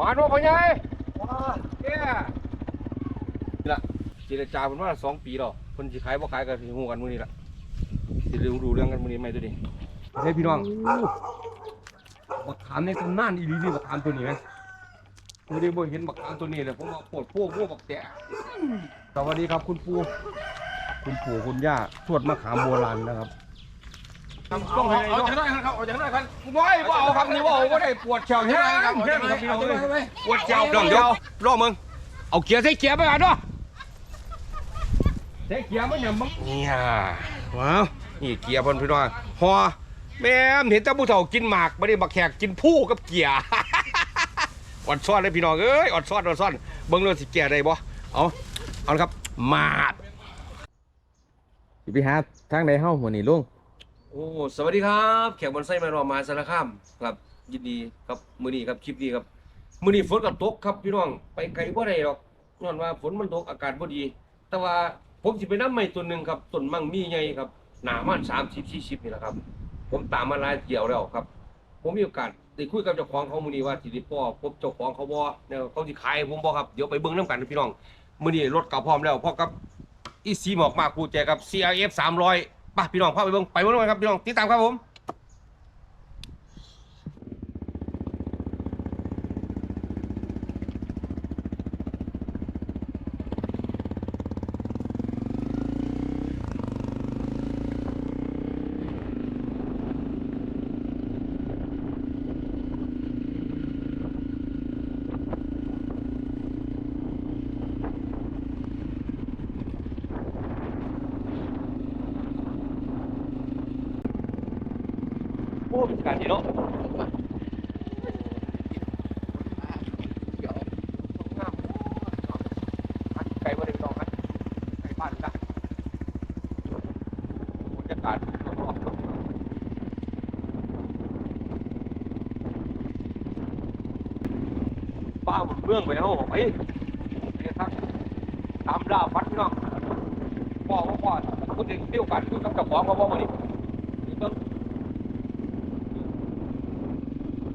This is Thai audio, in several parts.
มาโน่พ่อใหญ่ว้าแก่นี่ล่ะเจรจาเพิ่นว่าสองปีแล้วเพิ่นสิขายบ่ขายก็สิฮู้กันมื้อนี้ล่ะสิรู้รู้เรื่องกันมื้อนี้ไหมตัวนี้เฮ้ยพี่น้องบักขามในตำนานอีหลีนี่บักขามตัวนี้ไหมบ่ได้บ่เห็นบักขามตัวนี้เลยผมว่าโคตรโพวกพวกบักแตะสวัสดีครับคุณปู่คุณปู่คุณย่าทวดมะขามโบราณนะครับ เอาเอาเอาจากนั้นครับเอาจากนั้นครับบ่ให้บ่เอาครับนี่บ่เอาบ่ได้ปวดเฉียวแห้งครับแห้งครับพี่น้องเอ้ยปวดเฉียวเดี๋ยวเดี๋ยวรอมึงเอาเกียร์ใส่เกียร์ไปก่อนเนาะใส่เกียร์มันอย่ามึงเนี่ยว้าวนี่เกียร์เพิ่นพี่น้องฮอแม่มเห็นแต่ผู้เฒ่ากินหมากบ่ได้บักแขกกินผู้กับเกียร์อดซ้อนเลยพี่น้องเอ้ยอดซ้อนอดซ้อนเบิ่งเลยสิแก่ได้บ่เอาเอาละครับมาดสิไปหาทางใดเฮ้าหมดนี่ลุง โอ้สวัสดีครับแขกบอลไส้มารอมาสารคามครับ ยินดีครับมือนี้ครับคลิปนี้ครับมือนี้ฝนก็ตกครับพี่น้องไปไกลบ่ได้หรอกย้อนว่าฝนมันตกอากาศบ่ดี แต่ว่าผมสิไปน้ำไม้ต้นหนึ่งครับต้นมั่งมีใหญ่ครับหนามัน30 40นี่แหละครับ ผมตามมาหลายเกี่ยวแล้วครับ ผมมีโอกาสได้คุยกับเจ้าของเขามือนี้ว่าสิได้พ่อพบเจ้าของเขาบ่เนี่ยเขาสิขายผมบ่ครับเดี๋ยวไปเบิ่งนํกันพี่น้องมือนี้รถก็พร้อมแล้วพร้อมกับอีซีหมอกมากกูแจกับ CRF 300 ไปพี่น้องพาไปเบิ่งไปเบิ่งกันครับพี่น้องติดตามครับผม การดีเนาะไก่บ่ได้พี่น้องครับไก่บ้านนะบรรยากาศรอบๆป้าหมดเมืองไปแล้วไปไปทักตามล่าฟัดพี่น้องพ่อว่าพ่อคุณเด็กเที่ยวกันคุยกับเจ้าของเขาบ่มานี่นี่เบิ่ง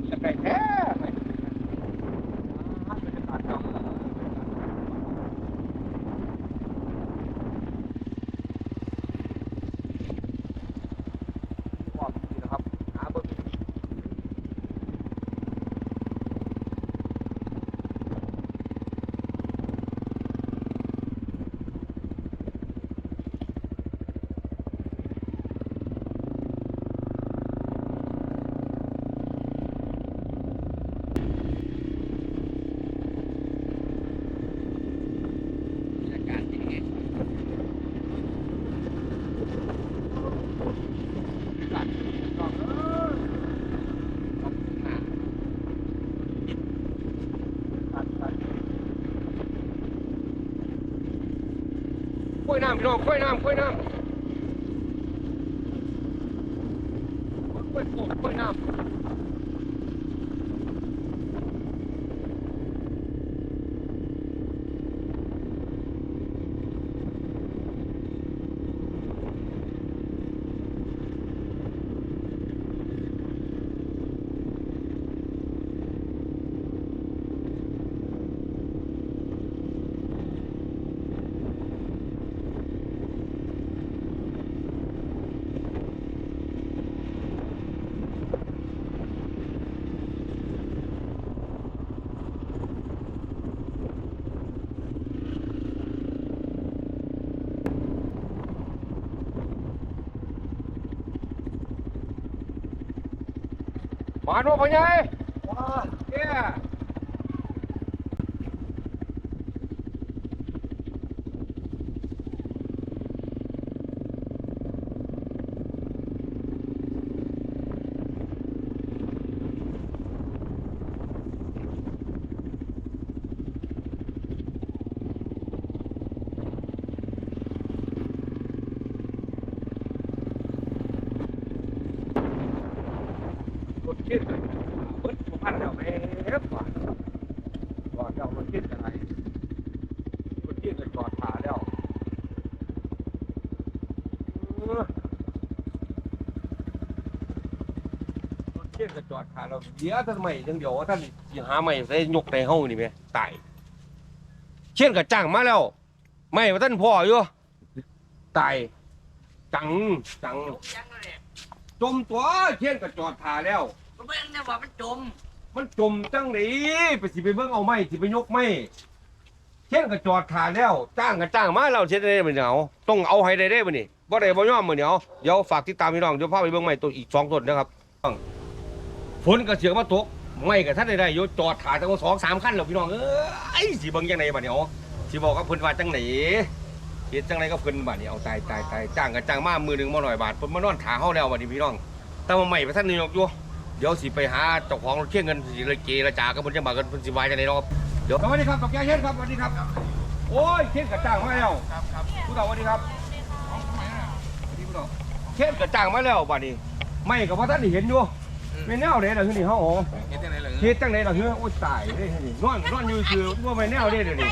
จะไก่แท้ไม่อ่าบรรยากาศครับความดีนะครับหาเบิ่งบรรยากาศดีบรรยากาศดีก่อนเออขอบคุณนะตัดตัด กล้วยน้ำพี่น้องกล้วยน้ำกล้วยน้ำกล้วยโป่งกล้วยน้ำ มาโน่พ่อใหญ่ว้าแก่รถคิดเบิดสุพรรณแล้วแม่ก่อนก่อนเจ้ารถคิดอะไรรถคิดก็จอดขาแล้วเออรถ เช่นกระจอด ขาเราเดี๋ยวท่านไม่ยังเดียวว่าท่านสิหาไม่ใส่ยกในห้องนี่ไหมตายเช่นกระจ้างมาแล้ว ไม่ว่าท่านพ่ออยู่ตายจังจัง จมตัวเช่นกระจอดขาแล้วเบิ่งเนี่ยว่ามันจมมันจมจังไหนไปสิไปเบิ่งเอาไม้สิไปยกไม้เช่นก็จอดขาแล้ว จ้างก็จ้างมาแล้วเช่นได้มื้อนี้เอาต้องเอาให้ได้เด้มื้อนี้บ่ได้บ่ยอมมื้อนี้เอาเดี๋ยวฝากติดตามพี่น้องเดี๋ยวพาไปเบิ่งไม้ตัวอีก2ต้นนะครับ ฝนก็เสียมาตกไม้ก็ทันได้ได้อยู่จอดขาตั้งสองสามคันแล้วพี่น้องเอ้ยสิเบิ่งจังไดบัดนี้เอาสิบอกกับเพิ่นว่าจังไหนเฮ็ดจังไดก็เพิ่นบัดนี้เอาตายตายตายจ้างก็จ้างมามือหนึ่งบ่น้อยบาทเพิ่นมานอนขาเฮาแล้วบัดนี้พี่น้องแต่ว่าไม้บ่ทันได้ยกอยู่เดี๋ยวสิไปหาเจ้าของรถเที่ยงเงินสิเลยเกละจากับบนจังหวัดกันเพิ่นสิวายจังไดเนาะครับเดี๋ยวสวัสดีครับตกแกเช่นครับสวัสดีครับ โอ้ยเช่นกระจ่างมาแล้วครับครับผู้เฒ่าสวัสดีครับเอาทำไมน่ะสวัสดีผู้เฒ่าเช่นกระจ่างมาแล้วบัดนี้ไม่ก็บ่ทันเห็นอยู่ แม่นแนวเด้ล่ะคือนี่เฮาอ๋อเฮ็ดจังได๋ล่ะเฮ็ดจังไดล่ะคือโอ้ยตายเด้นี่นอนนอนอยู่คือบ่แม่นแนวเด้เดี๋ยวนี้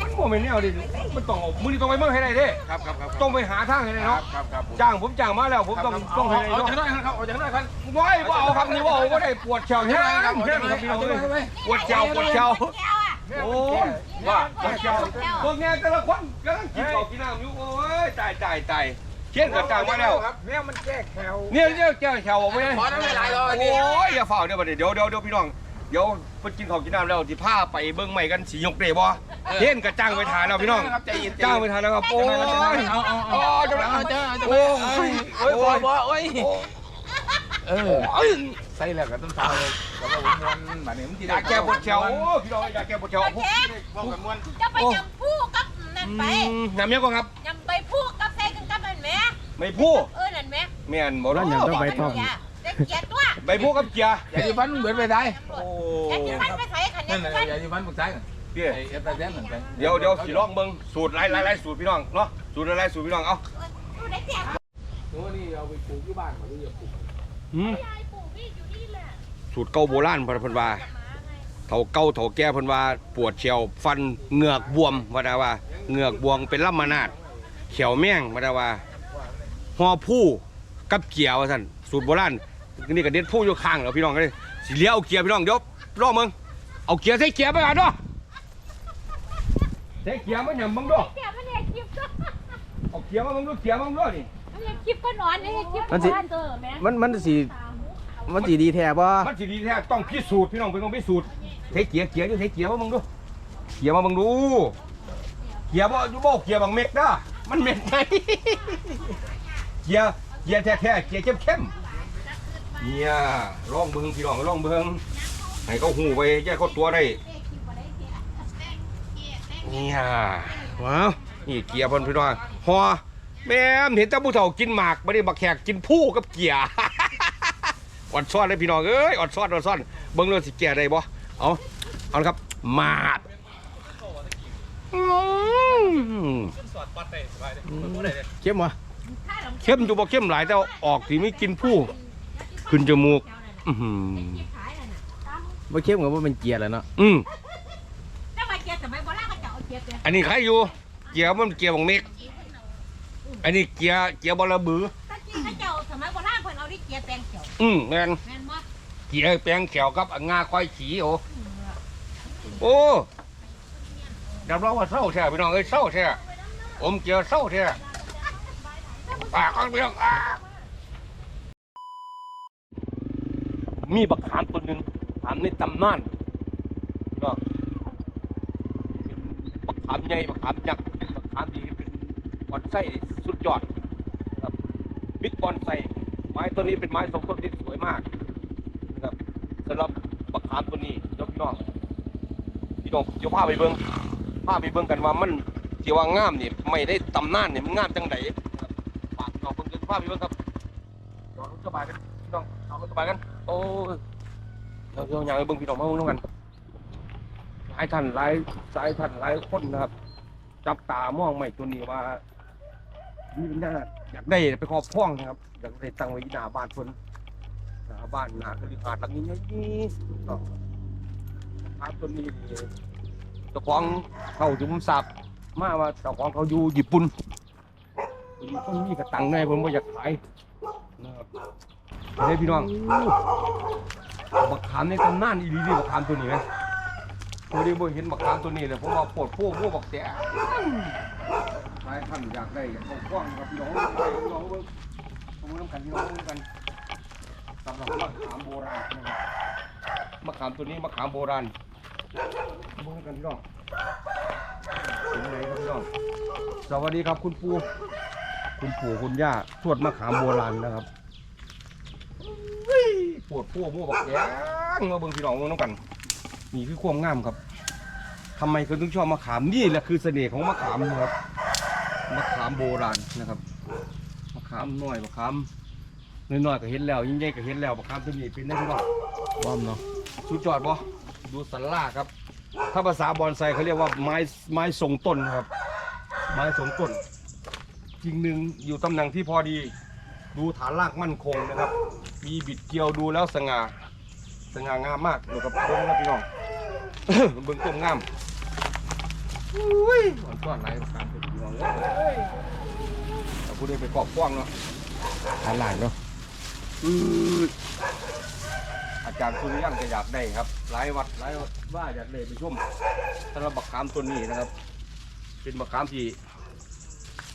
มันบ่แม่นแนวเด้มันต้องเอามื้อนี้ต้องไปเบิ่งให้ได้เด้ครับครับครับต้องไปหาทางให้ได้ครัเนาะบครับครับจ้างผมจ้างมาแล้วผมต้องต้องให้ได้เอาเนาะจากนั้นครับเอาจากนั้นครับบ่ให้บ่เอาครับนี่บ่เอาบ่ได้ปวดแขวแห้งครับแห้งครับพี่น้องเอ้ยปวดเจ้าปวดเจ้าโอ้ยว่าปวดเจ้าพวกเนี้ยแต่ละคนกำลังกินข้าวกินน้ำอยู่โอ้ยตายตายตาย เชี่ยนกระจ่างมาแล้วครับแมวมันแก้แขวเนี่ยเนี่ยแก้วแขวออกไปเลยขอน้ำลายรออันนี้โอ้ยอย่าฝ่าเดี๋ยวบัดนี้เดี๋ยวเดี๋ยวเดี๋ยวพี่น้องเดี๋ยวเพิ่นกินข้าวกินน้ำแล้วสิพาไปเบิ่งใหม่กันสิยกเตะบ่เชี่ยนกระจ่างไปทานแล้วพี่น้องครับใจเย็นจ้างไปทานแล้วครับโอ้ยเอาเอาโอ้เอายจะเอาเจ้าเจ้าโอ้ยโอ้ยโอ้ยบ่บ่โอ้ยโอ้ยเออโอ้ยใส่แล้วก็ต้องเท้าแล้วก็วนวนแบบนี้มันสิอยากแก้ปวดแขวโอ้ยพี่น้องอยากแก้ปวดแขวพวกพวกกันมวนจะไปยำผู้กับนั่นไปอืมน้ำเนี้ยก่อนครับยำ ไปผู้กับใส่กันกับนั่นแหม่ไม่พูดเออนั่นแหม่แม่นบ่ร้านเนาะหยังต้องใบตอง อย่าได้เกลียดตัวใบพูกับเกียร์อย่าที่ฟันเบิดไปได้โอ้แค่ที่พันไปใส่ขันนั่ยันงแหละพันอย่าที่ฟันปรึกษากันเดี๋ยวไอ้เอฟตาแดนนั่นไปเดี๋ยวเดี๋ยวสิลองเบิ่งสูตรหลายหลายหลายสูตรพี่น้องเนาะสูตรหลายหลายสูตรพี่น้องเอาดูได้เสียงตัวนี้เอาไปปลูกที่บ้านเขาจะปลูกอืมยายปู่พี่อยู่นี่แหละสูตรเก่าโบราณเพิ่นเพิ่นว่ามาไงเฒ่าเก่าเฒ่าแก่เพิ่นว่าปวดเฉียวฟันเหงือกบวมว่าดาว่าเหงือกบวมเป็นลำมานาดเขียวแม่งว่าดาว่าหอผู้กับเกียร์ว่าซั่นสูตรโบราณนี่ก็เด็ดผู้อยู่ข้างแล้วพี่น้องเอ้ยสิเลี้ยวเอาเกียร์พี่น้องเดี๋ยวรอมึงเอาเกียร์ใส่เกียร์ไปก่อนเนาะใส่เกียร์มันหยังมึงเด้อเสียมันเนี่ยคลิปก็เอาเกียร์มามึงดูเกียร์มามึงดูนี่มันเนี่ยคลิปก็นอนเนี่ยคลิปมันสิบ้านเจอแม่มันมันสิมันสิดีแท้บ่มันสิดีแท้ต้องพิสูจน์พี่น้องเป็นต้องพิสูจน์เทเกียร์เกียร์อยู่เทเกียร์มามึงดูเกียร์มามึงดูเกียร์บ่อยู่บ่เกียร์บางเม็กเด้อ มันเม็กไหนเกียร์เกียร์แท้ๆเกียร์เข้มๆเนี่ยลองเบิ่งพี่น้องลองเบิ่งให้เขาหูไปแยกเขาตัวได้เนี่ยว้าวนี่เกียร์เพิ่นพี่น้องฮอแม่มเห็นแต่ผู้เฒ่ากินหมากบ่ได้บักแขกกินผู้กับเกียร์อ่อนซ้อนเลยพี่น้องเอ้ยอ่อนซ้อนอ่อนซ้อนเบิ่งเรื่องสิแก่ได้บ่เอาเอาละครับมาดอืม เข้มบ่เข้มอยู่บ่เข้มหลายแต่ว่าออกสิมีกลินผู้ขึ้นจมูกอื้อหือบ่เข้มก็บ่เป็นเกียร์แล้วเนาะอืมถ้ามาเกลียดสมัยโบราณก็จะเอาเกลียดเลยอันนี้ใครอยู่เกียร์มันเกียร์บังเมกอันนี้เกียร์เกียร์บอระบือถ้าจริงถ้าเจ้าสมัยโบราณเพิ่นเอาดิเกลียดแปลงเขียวอืมแม่นแม่นบ่เกียร์แปลงแขวกับงาควายขี่โอ้โอ้ รับรองว่าเศร้าแท้พี่น้องเอ้ยเศร้าแท้อมเกียร์เศร้าแท้ปากข้างเบี้ยงอ่ามีบักขามตัวหนึ่งขามในตำนานก็บักขามใหญ่บักขามยักษ์บักขามที่เป็นบอนไส้สุดยอดครับบิ๊กบอนไส้ไม้ตัวนี้เป็นไม้ทรงต้นที่สวยมากนะครับสำหรับบักขามตัวนี้ยกพี่น้องพี่น้องเดี๋ยวพาไปเบิ้ง พาไปเบิ้งกันว่ามันที่ว่างามนี่ไม่ได้ตำนานนี่มันงามจังไดฝากน้องเพิ่งจะพาไปเบิ้งครับนอนสบายกันพี่น้องนอนสบายกัน โอ้ยเราเดี๋ยวอย่างไปเบิ้งพี่น้องมาเบิ้งกันหลายท่านหลายสายท่านหลายคนนะครับ จับตามองไม่ตัวนี้ว่ามีปัญญาอยากได้ไปครอบครองนะครับ อยากได้ตั้งไว้หน้าบ้านเพิ่นหน้าบ้านหน้าคฤหาสน์หลังนี้นี่เนาะทางต้นนี้ จ้าของเขาจุ่มสับมาว่าเจ้าของเขาอยู่ญี่ปุ่นญี่ปุ่นมีกระตังในผมว่อยากขายนะครับเฮ้ยพี่น้องบักขามในตำนานอีหลีดิบักขามตัวนี้ไหมตัวนี้บ่เห็นบักขามตัวนี้เลยผมว่าปวดพวกพวกบักแตะหลายท่านอยากได้อยากเอากว้างครับพี่น้องไปพี่น้องเบิ่งเอามือน้ำกันพี่น้องเอามือน้ำกันสำหรับมะขามโบราณนะครับมะขามตัวนี้มะขามโบราณ เอามือน้ำกันพี่น้องเป็นไงครับพี่น้องสวัสดีครับคุณปู่คุณปู่คุณย่าทวดมะขามโบราณนะครับปวดพวกพวกบอกแย่งมาเบิ่งพี่น้องเบิ่งน้ำกันนี่คือความงามครับทำไมคนถึงชอบมะขามนี่แหละคือเสน่ห์ของมะขามนะครับมะขามโบราณนะครับมะขามน้อยมะขามน้อยๆก็เห็นแล้วยิ่งใหญ่ก็เห็นแล้วมะขามตัวนี้เป็นได้พี่น้องป้อมเนาะสุดยอดบ่ ดูสันล่าครับ ถ้าภาษาบอนไซเขาเรียกว่าไม้ไม้ทรงต้นครับ ไม้ทรงต้นจริงหนึ่งอยู่ตำแหน่งที่พอดี ดูฐานรากมั่นคงนะครับ มีบิดเกลียวดูแล้วสง่าสง่างามมากดูกับเบิ้งนะพี่น้องเบิ้งต้มงามอุ้ยมันก้อนไหลประการเป็นพี่น้องเอ้ยเอาผู้ใดไปกอบกว้างเนาะฐานหลังเนาะอืดอา จารย์สุริยันก็อยากได้ครับ หลายวัดหลายวัดว่าอยากได้ไปชมสำหรับบักขามต้นนี้นะครับ เป็นบักขามที่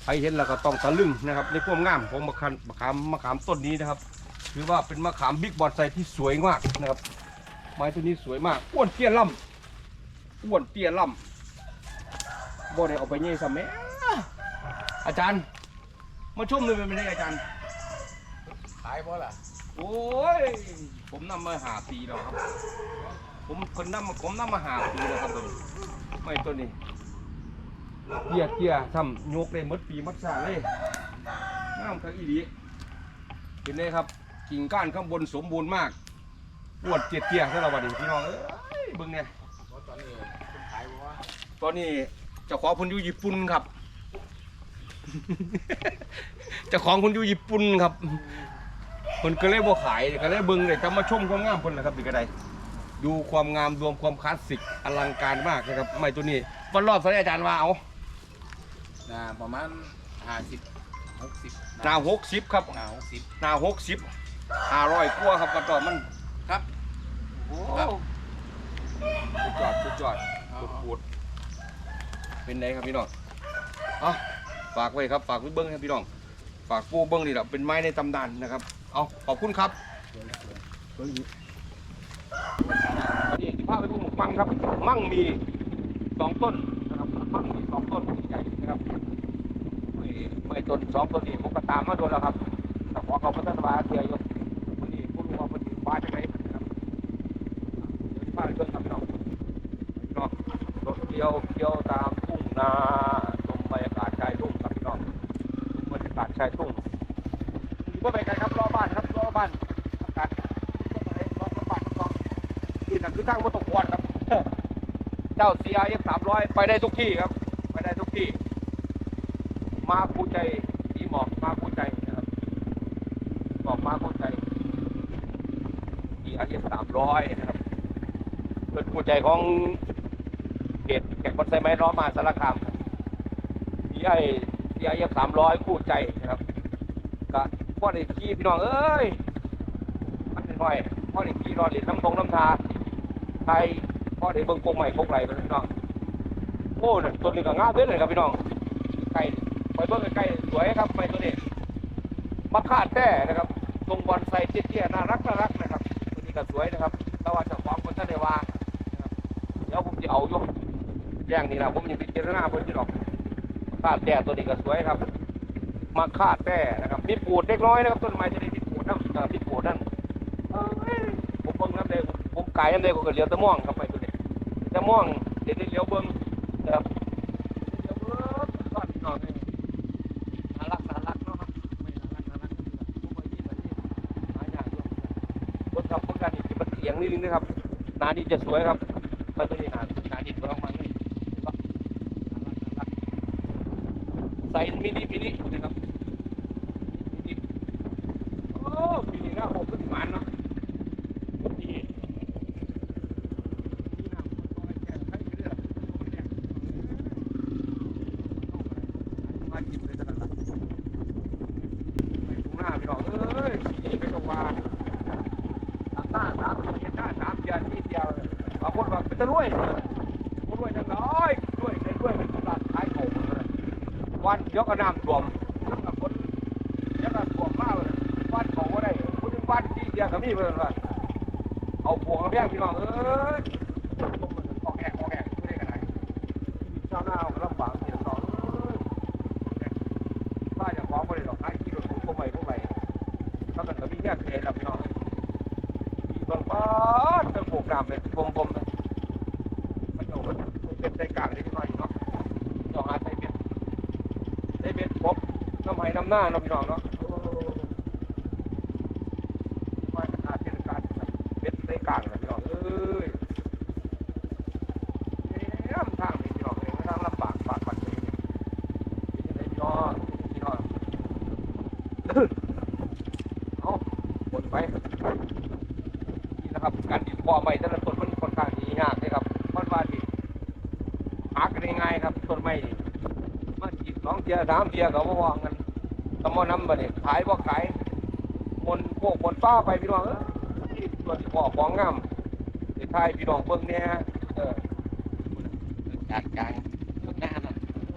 ใครเห็นแล้วก็ต้องตะลึงนะครับ ในความงามของบักขามบักขามมะขามต้นนี้นะครับถือว่าเป็นมะขามบิ๊กบอนไซที่สวยมากนะครับ ไม้ตัวนี้สวยมากอ้วนเตี้ยล่ำอ้วนเตี้ยล่ำบ่ได้เอาไปเย่ซะแม่อาจารย์ มาชมเลยเป็นไงอาจารย์ขายบ่ล่ะ โอ้ย ผมนำมาหาปีแล้วครับ ผมคนนำมาผมนำมาหาปีแล้วครับตัวนี้ไม่ตัวนี้เตี้ยเตี้ยทำยกเลยมดปีมัดสาเลยงามครับอีดีเห็นไหมครับ กิ่งก้านข้างบนสมบูรณ์มากปวดเตี้ยเตี้ยๆสำหรับวันนี้พี่น้องเอ้ยเบิ่งเนี่ยตอนนี้คุณขายบ่ว่าตอนนี้เจ้าของคนอยู่ญี่ปุ่นครับเจ้าของคนอยู่ญี่ปุ่นครับ คนก็เลยบ่ขายก็เลยเบิ่งเลยจะมาชมความงามคนนะครับดีก็ได้ดูความงามรวมความคลาสสิกอลังการมากนะครับไม้ตัวนี้วันรอบสายอาจารย์ว่าเอาน่าประมาณห้าสิบหกสิบหนาหกสิบครับหน้าหกสิบหนาหกสิบห้าร้อยกว่าครับกระตอนมันครับโอ้ครับสุดยอดสุดยอดเอาปวดปวดเป็นไงครับพี่น้องเอาฝากไว้ครับฝากไว้เบิ้งครับพี่น้อง ฝากปูเบิ้งนี่แหละเป็นไม้ในตำนานนะครับ เอาขอบคุณครับนี่ที่พาพไปดูหมกมังครับ มั่งมีสองต้นนะครับมั่งมีสองต้นใหญ่นะครับไม่ไม่ต้นสองต้นนี้ผมก็ตามมาโดนแล้วครับแต่ขอเขาพัฒนาเสียยู่วันนี้ผู้รู้ว่าวันนี้ฟ้าจะไหนนะครับเดี๋ยวที่พาไปเบิ่งครับพี่น้องพี่น้องรถเกี่ยวเกี่ยวตามทุ่งนาชมบรรยากาศชายทุ่งครับพี่น้องชมบรรยากาศชายทุ่ง ก็ไปกันครับรอบบ้านครับรอบบ้านอากาศรอบบ้านรอบนี่นะคือทางมอเตอร์ควันครับ เจ้า CRF 300 ไปได้ทุกที่ครับ ไปได้ทุกที่ มาคู่ใจดีหมอกมาคู่ใจนะครับบอกมาคู่ใจ CRF 300นะครับเป็นคู่ใจของเขตแก่งคอนไซไม้ล้อมมหาสารคามมีไอ้ CRF 300 คู่ใจนะครับก็ พ่อได้ขี่พี่น้องเอ้ยมันหน่อยพ่อได้ขี่รอเหรียญน้ำตรงน้ำทาไทยพ่อได้เบิ่งโกงใหม่โกงไหลไปพี่น้องโอ้เนี่ยตัวนี้ก็ง่าเด้เลยครับพี่น้องไก่ไปเบิ่งใกล้สวยครับไปตัวนี้มะขาดแต้นะครับตรงบอลไซเตี้ยๆน่ารักน่ารักนะครับตัวนี้ก็สวยนะครับแต่ว่าจ้าของคนท่านได้ว่าเดี๋ยวผมจะเอาอยกแย่งนี่นะผมยังพิจารณาเพิ่นอยู่หรอกมะขาดแต้ตัวนี้ก็สวยครับ มะขาดแต้นะครับมีปูดเล็กน้อยนะครับต้นไม้จะได้มีปูดนั่นเอ่อมีปูดนั่นผมเบิ่งน้ำเดงผมกายน้ำเดงก็เลี้ยวตะม่วงครับไปตัวนี้ตะม่วงเดี๋ยวเลี้ยวเบิ่งนะครับเลี้ยวเบิ่งก่อนหน่อยน่ารักน่ารักเนาะครับไม่น่ารักน่ารักผมไปที่ไหนที่หาอย่างเดียวรถขับเพื่อการนี่มันเอียงนิดนึงนะครับนาดีจะสวยครับไปตัวนี้หนาหนาดีสวยมาเลยเห็นปะน่ารักน่ารักใส่มินิมินินะครับมินิโอ้มินิหน้าหกขึ้นหวานเนาะนี่ ที่น้ำมันก็แก่ไข่เรือมันแก่มากินเลยขนาดนั้นไปตรงหน้าพี่น้องเอ้ยขี่ไปตรงวา วยบ่รวยจังเลยรวยได้รวยเป็นตลาดขายของเลยวันเดี๋ยวก็น้ำท่วมเดี๋ยวก็ฝนเดี๋ยวก็ท่วมมากเลยวันเขาบ่ได้ผู้นึงวันที่เดียว ก็มีเพิ่นว่าเอาพวงกระแพงพี่น้องเอ้ยออกแหกออกแหกไม่ได้กันไหนชาวนาก็ลำบากเสียสองเอ้ยป้าจะขอบ่ได้ดอกขายกิโลถุงบ่ใหม่บ่ใหม่ถ้าเกิดก็มีแค่เทแล้วพี่น้องมีบางบ้านเป็นโบกน้ำเป็นกลมๆเลยมันเอาเป็นใจกลางได้ที่น้อยเนาะเจาะหาใจเบ็ดใจเบ็ดครบน้ำไหน้ำหน้าเนาะพี่น้องเนาะว่าอาเทศกาลเบ็ดใจกลางนะพี่น้องเอ้ยน้ำทางนี่พี่น้องเอ้ยทางลำบากปากปัดเลยเป็นยังไงพี่น้องพี่น้องเอาบนไปนี่นะครับการดินพอใหม่แต่ละต้นมันค่อนข้างที่ยากเลยครับเพราะว่าที่ หากันง่ายๆครับต้นไม้นี่มาจีบสองเทียสามเทียก็บ่วางกันตะมอน้ำบ่เนี่ยขายบ่ขายมนพวกมนป้าไปพี่น้องเอ้ยนี่ตัวที่พ่อของงามเดี๋ยวทายพี่น้องเบิ่งเนี่ยเออกลางกลางหน้าน่ะ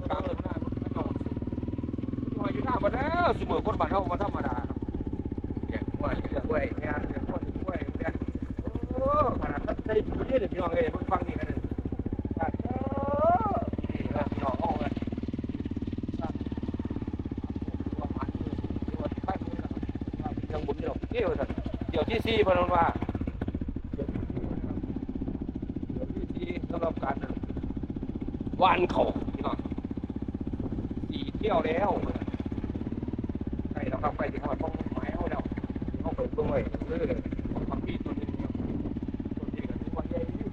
กลางเลยหน้าพี่น้องอยู่อยู่หน้าบ่แล้วสมือคนบ้านเฮาบ่ธรรมดาครับแกงกล้วยแกงกล้วยแกงกล้วยกล้วยแกงโอ้ขนาดนั้นใส่ปุ๋ยเนี่ยพี่น้องเอ้ยเบิ่งฟังนี่กันเลยครับเออนี่ครับพี่น้องเฮาเอ้ย ยังบุญอยู่เกี่ยวสัน เกี่ยวที่สี่พนันว่าเดี๋ยวที่สี่สำหรับการวานเขาพี่น้องสี่เที่ยวแล้วใช่แล้วครับใกล้ถึงหอดป้องหมายเอาแล้วต้องเปิดด้วยเรื่อยๆทำปีตัวหนึงครับตัวนี้ก็ถือว่าใหญ่อยู่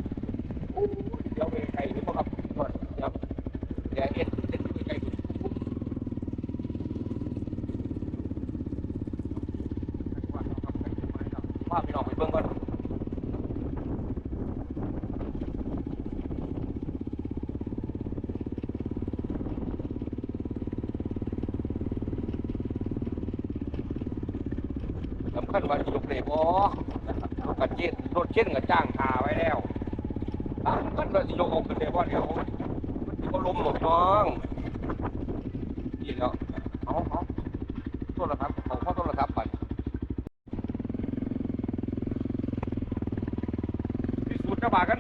โอ้ยเดี๋ยวไปไกลหรือเปล่าครับเดี๋ยวเดี๋ยวเอ็ดเอ็ดไปไกลอยู่ ว่าพี่น้องไปเบิ่งก่อนสำคัญว่าสิยกได้บ่นะครับกระ เช่นกับจ้างคาไว้แล้วสำคัญว่าสิยกเอาขึ้นได้บ่เดี๋ยวมันสิบ่ล้มหรอกน้องนี่แล้วเอาเอาโทรศัพท์ของพ่อโทรศัพท์ไป พิสูจน์จะบากัน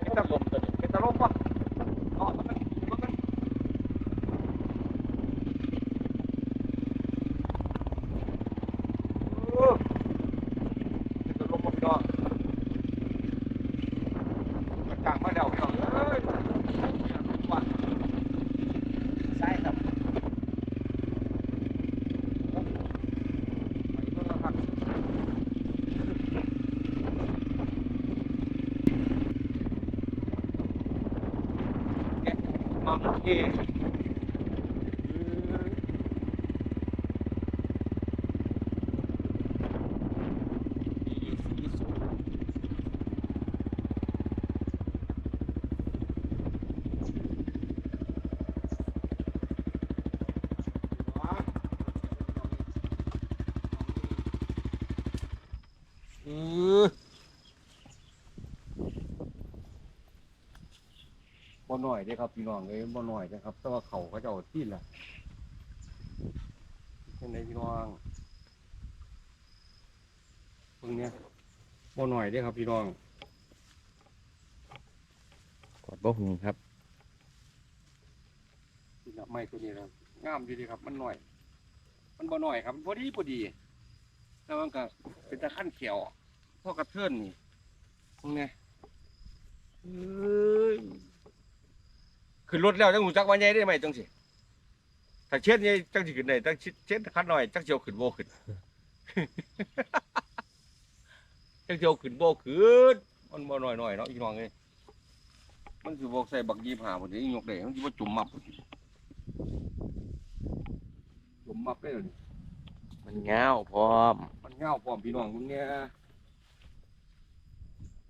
เป็นตะลมตัวนี้เป็นตะลมปะเนาะมันมันมันเออเป็นตะลมปะพี่น้องมันกลางมาแล้วพี่น้องเอ้ยว่า ใช่ครับ ไปเบิ่งแล้วครับแกะ มาโอเค เออบ่ห น่อยเด้ครับพี่น้องเอ้ยบ่หน่อยนะครับ แต่ว่าเขาเขาจะเอาที่ละเป็นไงพี่น้องเพิ่งเนี้ยบ่หน่อยเด้ครับพี่น้องกดบ่หุงครับนี่ละไม้ตัวนี้นะงามอยู่ดีครับ มันหน่อย มันบ่หน่อยครับมันพอดีพอดีแต่มันก็เป็นตะขั้นเขียวพ่อกระเทือนนี่พวกเนี้ยเอ้ย ขึ้นรถแล้วจังหูจักว่าใหญ่ได้ไหมจังสิถ้าเช็ดนี่จังสิขึ้นได้จังเช็ดขั้นหน่อยจังเจียวขึ้นโบขึ้นจังเจียวขึ้นโบขึ้นมันบ่หน่อยหน่อยๆเนาะพี่น้องเอ้ยมันสิบอกใส่บักยีบหาพุ่นสิยกได้มันสิบ่จุ่มมับพุ่นจุ่มมับได้เลยมันเงาวพร้อม มันเงาพร้อมพี่น้องมึงเนี่ย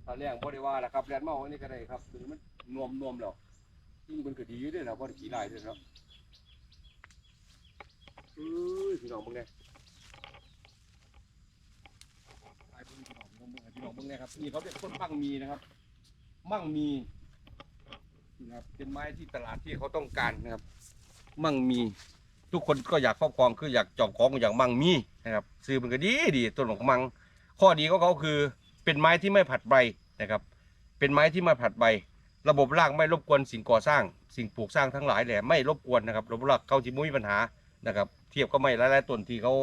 ถ้าแรงบ่ได้ว่าล่ะครับแลนเมาอันนี้ก็ได้ครับคือมันนวมนวมแล้ว ยิ่งมันก็ดีด้วยนะบ่ได้ขี้ลายด้วยเนาะเอ้ยพี่น้องมึงเนี่ยตายเบิ่งพี่น้องมึงเบิ่งให้พี่น้องมึงเนี่ยครับนี่เขาเป็นคนปังมีนะครับ มั่งมีนะครับเป็นไม้ที่ตลาดที่เขาต้องการนะครับ มั่งมี ทุกคนก็อยากครอบครองคืออยากจองของอย่างมั่งมีนะครับ ซื้อมันก็ดีดีต้นของมังข้อดีของเขาคือเป็นไม้ที่ไม่ผัดใบนะครับ เป็นไม้ที่ไม่ผัดใบ ระบบรากไม่รบกวนสิ่งก่อสร้าง สิ่งปลูกสร้างทั้งหลายแหละไม่รบกวนนะครับ ระบบรากเขาที่ไม่มีปัญหานะครับ เทียบก็ไม่หลายๆต้นที่เขา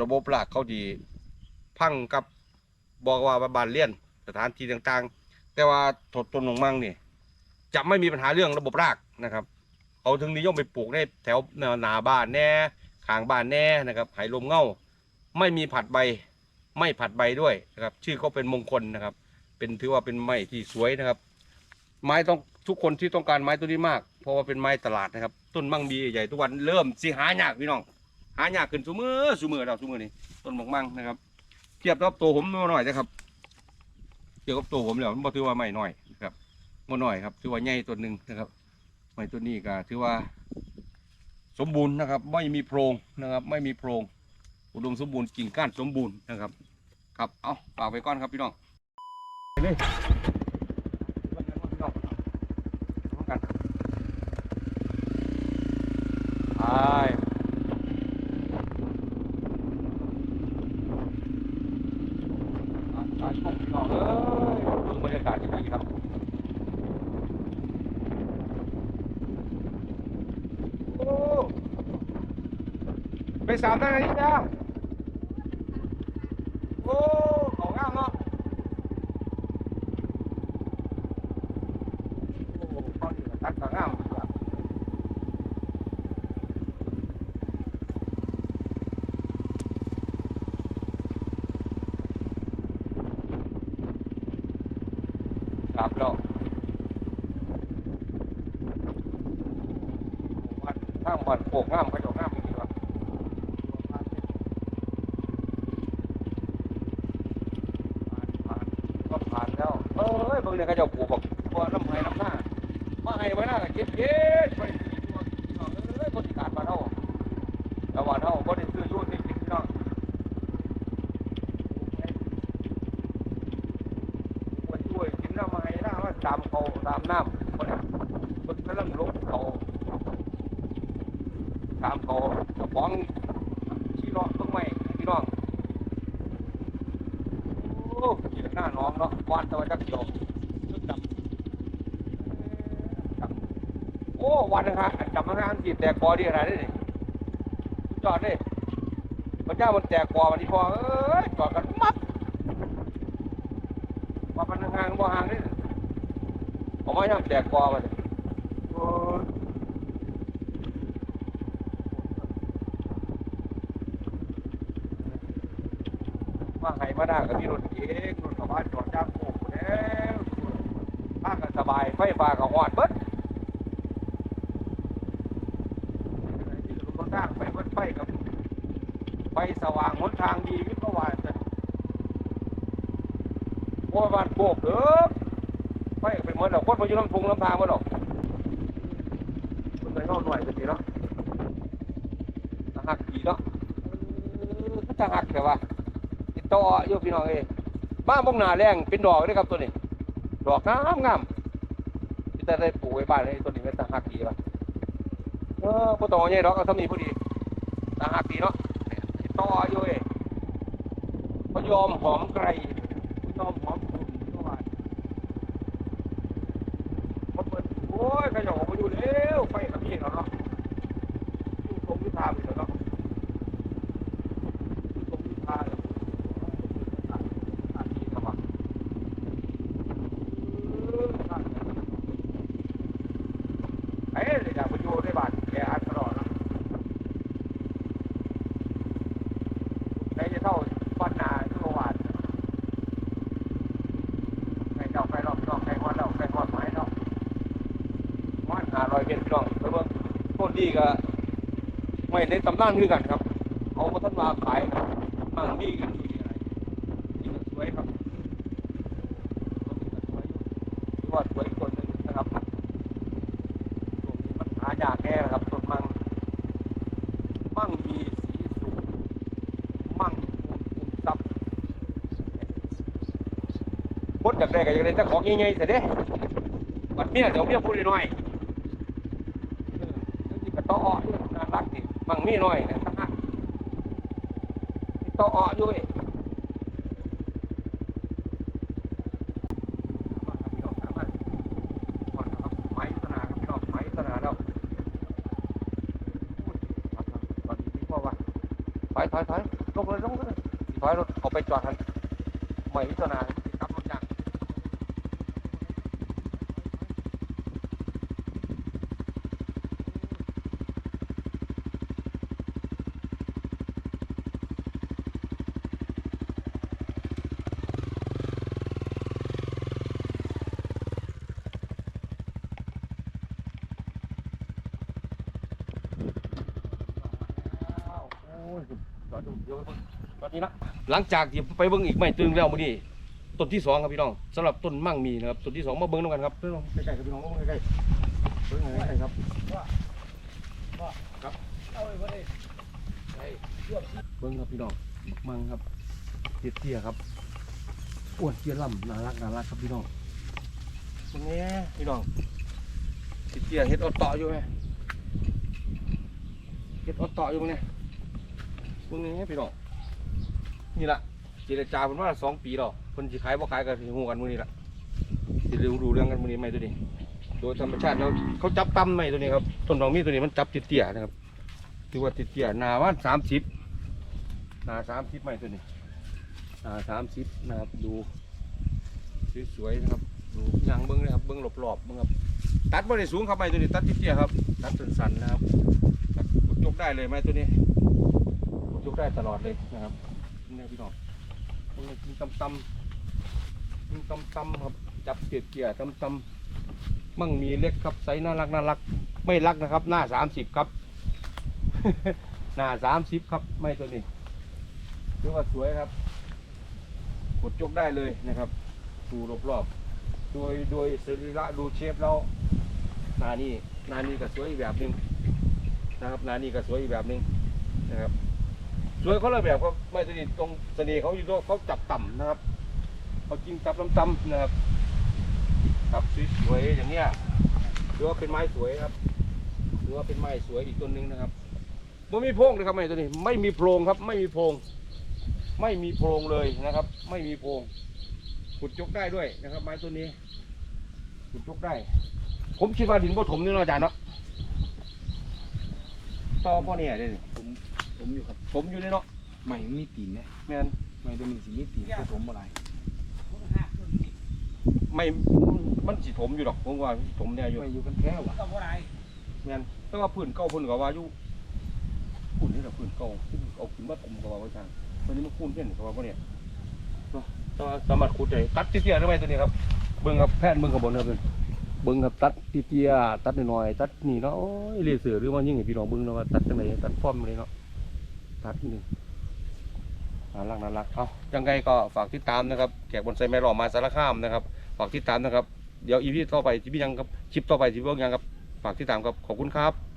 ระบบรากเขาดีพังกับบอกว่าบานเลี่ยนสถานที่ต่างๆ แต่ว่าถดต้นของมังนี่จะไม่มีปัญหาเรื่องระบบรากนะครับเขาถึงนิยมไปปลูกในแถวหนาบ้านแน่ขางบ้านแน่นะครับไหลมเง่าไม่มีผัดใบไม่ผัดใบด้วยนะครับ ชื่อเขาเป็นมงคลนะครับ เป็นถือว่าเป็นไม้ที่สวยนะครับ ไม้ต้องทุกคนที่ต้องการไม้ตัวนี้มาก เพราะว่าเป็นไม้ตลาดนะครับ ต้นมังมีใหญ่ทุกวันเริ่มสิหายากพี่น้อง หายากขึ้นสุมือสุมือเราสุมือนี่ต้นมังมังนะครับ เทียบกับตัวผมหน่อยนะครับเทียบกับตัวผมแล้วมันบ่ถือว่าไม่หน้อยนะครับบ่น้อยครับถือว่าใหญ่ตัวหนึ่งนะครับไม้ตัวนี้ก็ถือว่า สมบูรณ์นะครับ ไม่มีโพรงนะครับ ไม่มีโพรง อุดมสมบูรณ์กิ่งก้านสมบูรณ์นะครับ ครับเอาฝากไว้ก่อนครับพี่น้องไปเลยไปกันครับพี่น้องพร้อมกัน ไปไปชมพี่น้องเอ้ยดูบรรยากาศดีๆครับโอ้ไปสามนานนี้จ้วโอ้ของงามเนาะโอ้ข้อนี้ตัดของงามดีกว่าครับแล้ววันข้างวันโป่งงามกระจกงามจริงๆว่ะ ผ่านก็ผ่านแล้ว เอ้ยบางเนี่ยเขาเจะปลูกบอกตัวน้ำไห้น้ำหน้ามาให้ไว้หน้าก็เก็บเก็บไปสี่ตัวพี่น้องเอ้ยคนที่การมานเท่าแต่ว่าเท่าก็ได้ซื้ออยุ่นได้กินพี่น้องคนช่วยกินน้ำไห้หน้าว่าตามเขาตามน้ำคนคนกำลังลบเขาตามเขากระป๋องชี้ล้อต้นไม้พี่น้อง โอ้ยหน้าน้องเนาะวานตะวันจักเดียวชุดดำโอ้วันนึงฮะจำนะฮะอันจีบ แต่กอดีขนาดนี้นี่สุดยอดเลยพระเจ้ามันแตกกอมันที่พอเอ้ยจอดกันมัดว่ามันห่างบ่ห่างนี่ผมว่ายังแตกกอมันโอ้ยมาให้มาได้ากับพี่รถเองรถกระบะจอดจ้างโอ้โหแล้วถ้ากันสบายไฟฟ้ากับหอดเบิดที่รถก็สร้างไปเบิดไฟกับไฟส ว่างหนทางดีวิทย์ก็ว่าจะโอ้ยบ้านโบกเด้อไฟก็ไปหมดแล้วคนมาอยู่ลำพุงลำพางมาหรอกคนไปเข้าหน่วยสักทีเนาะตาหักดีเนาะเออก็ตาหักแต่ว่าติดต่อยู่พี่น้องเอ้ยมาบ้องนาแรงเป็นดอกเลยครับตัวนี้ ดอกงามงามที่แต่ได้ปลูกไว้บ้านไอ้ตัวนี้เป็นตาหักดีป่ะเออพอต่อใหญ่ดอกก็ทำนี้พอดีตาหักดีเนาะติดต่ออยู่เอ้ยพ ยอมหอมไกรพยอมหอมกลุ่มก็ว่ามันเปิดโอ้ยขยอกมาอยู่เร็วไฟกับพี่เนาะอยู่ตรงที่ทางอยู่เนาะ ตรงที่พาเนี่ยอันนี้ครับว่าเอ้ยเลยอยากไปอยู่ในบ้านแกอันตลอดนะไหนจะเท่าบ้านนาที่เมื่อวานไก่เจ้าไก่รอบนอกไก่ฮอดแล้วไก่ฮอดไม้แล้วมันหาลอยเม็ดพี่น้องไปเบิ่งต้นดีก็ ไม่ได้ตำนานคือกันครับ เอามาท่านมาขายครับมั่งมีกันดีอะไรนี่ก็สวยครับตัวนี้ก็สวยอยู่ถือว่าสวยตัวหนึ่งนะครับตัวนี้มันหายากแน่นะครับต้นมังมั่งมีสีสูงมั่งคูณคูณซับโบคนอยากได้ก็ยากได้แต่ของใหญ่ๆแต่เด้บัดเนี้ยเดี๋ยวเมียพูดหน้อยๆต้องอ้อน บางมีน้อยนะตั้งหักต้ออ้ออยู่เว้ยมาครับพี่น้องตามมาก่อนนะครับไปสนามครับพี่น้องไปสนามแล้วพูดครับครับตอนนี้พี่พ่อว่ายถอยถอยลงเลยลงเลยถอยรถเอาไปจอดทันไม่สนามกลับรถจักร ตอน นี้นะหลังจากที่ไปเบิ่งอีกไม่ตึงแล้วมื้อนี้ต้นที่สองครับพี่น้องสำหรับต้นมั่งมีนะครับต้นที่สองมาเบิ่งด้วยกันครับพี่น้องใกล้ๆครับพี่น้องมาเบิ่งใกล้ๆเบิ่งใกล้ๆครับครับเบิ่งครับพี่น้องบักมังครับเตี้ยๆครับอ้วนเตี้ยล่ำน่ารักน่ารักครับพี่น้องตรงนี้พี่น้องเตี้ยๆเฮ็ดอดเตาะอยู่ไหมเฮ็ดอดเตาะอยู่มั้งเนี่ยพวกนี้พี่น้อง นี่ละเจรจาเพิ่นว่าสองปีแล้วเพิ่นสิขายบ่ขายก็สิฮู้กันมือนี้ล่ะสิรู้รู้เรื่องกันมือนี้ไหมตัวนี้ โดยธรรมชาติแล้วเขาจับต่ำไหมตัวนี้ครับต้นดอกมีตัวนี้มันจับติเตี้ยนะครับถือว่าติเตี้ยหนาว่าสามสิบหนาสามสิบไหมตัวนี้หนาสามสิบนะครับดูสวยๆนะครับดูยางเบิ้งเลยครับเบิ้งรอบๆเบิ้งครับตัดบ่ได้สูงครับไหมตัวนี้ตัดเตี้ยครับ ตัดสั้นๆนะครับตัดกดยกได้เลยไหมตัวนี้ยกได้ตลอดเลยนะครับ นี่พี่น้องมันกินตำตำกินตำตำครับจับเกียดเกียตำตำมั่งมีเล็กครับไซส์น่ารักน่ารัก ไม่รักนะครับ หน้าสามสิบครับ หน้าสามสิบครับ ไม่ตัวนี้ถือว่าสวยครับ กดยกได้เลยนะครับ ดูรอบๆ โดยโดยสรีระดูเชฟแล้วหนานี่หนานี่ก็สวยอีกแบบหนึ่งนะครับหนานี่ก็สวยอีกแบบหนึ่งนะครับ สวยเขาเลยแบบเขาไม่สนิทตรงเสน่ห์เขาอยู่ตรงเขาจับต่ำนะครับเขาจริงจับต่ำนะครับครับสวยๆอย่างเนี้ยถือว่าเป็นไม้สวยครับถือว่าเป็นไม้สวยอีกต้นหนึ่งนะครับไม่มีโพรงเลยครับไม้ตัวนี้ ไม่มีโพรงครับ ไม่มีโพรง ไม่มีโพรงเลยนะครับ ไม่มีโพรงขุดยกได้ด้วยนะครับ ไม้ตัวนี้ขุดยกได้ ผมคิดว่าดินบ่ถมนี่เนาะอาจารย์เนาะต่อพ่อเนี่ยเด้ผม ผมอยู่ครับผมอยู่ในเนาะใหม่มีตีนเนี่ยแม่นใหม่ตัวนี้สิมีตีนผสมอะไรไม่มันสิถมอยู่ดอกผมว่าถมเนี่ยอยู่ไม่อยู่กันแค่วะแม่นแต่ว่าพื้นเก่าพื้นก็ว่าอยู่พื้นนี่แหละพื้นเก่าที่เอาขึ้นมาถมก็ว่าไว้ทางตัวนี้มันคูนเพี้ยนก็ว่าบ่เนี่ยเนาะแต่ว่าสามารถขุดได้ตัดเตี้ยๆได้ไหมตัวนี้ครับเบิ่งครับแพทย์เบิ่งข้างบนครับเพิ่นเบิ่งครับตัดเตี้ยๆตัดน้อยๆตัดนี่เนาะโอ้ยเลเสือหรือว่ายิ่งให้พี่น้องเบิ่งเนาะว่าตัดจังไดตัดฟอร์มเลยเนาะ ตัดนี่น่ารักน่ารัก เอายังไงก็ฝากติดตามนะครับ แขกบนไซแม่หล่อมาสารคามนะครับ ฝากติดตามนะครับ เดี๋ยวอีพีต่อไปที่พี่ยังครับ คลิปต่อไปที่พวกยังครับ ฝากติดตามครับ ขอบคุณครับ